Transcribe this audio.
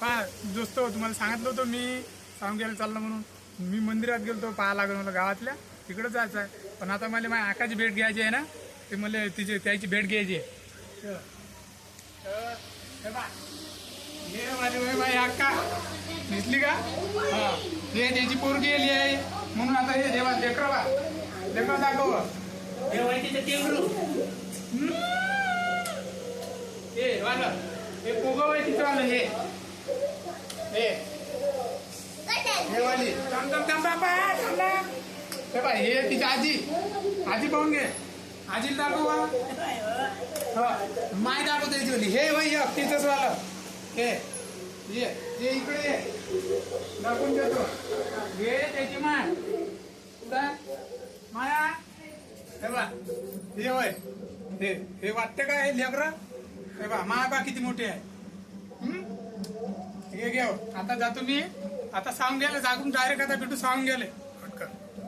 पहा दोस्त तुम्हाला सांगितलं होतं मी सावंग्याला चाललो म्हणून. मी मंदिरात गेलो पाहा लागेल मला गावातल्या. तिकडं जायचं आहे. पण आता मला माझ्या आकाची भेट घ्यायची आहे ना ते मला तिची त्याची भेट घ्यायची आहे. माझी अक्का. दिसली का? हा. हे त्याची पोरगी गेली आहे. म्हणून आता हे देवा लेकरं बा लेकरं दाखव. हे वळतीचं हे पोगव आहे तिथं आलं हे. हे हे वाली. थांब थांब थांब बाबा थांब ना. हे बाय हे तिची आजी. आजी पाहून घे. आजीला दाखव बा. हा. माय दाखव त्याची वाली. हे वय हे तिचंच वालं. हे. ये ये इकडे ये. दाखवून देतो. हे त्याची माय. कुठं? माया. हे बा हे वय हे हे वाटते का हे लेकरं? हे बा माय बा किती मोठी आहे? हे घ्याव आता जातो मी. आता सांगून गेले जागून डायरेक्ट आता भेटू सांगून गेले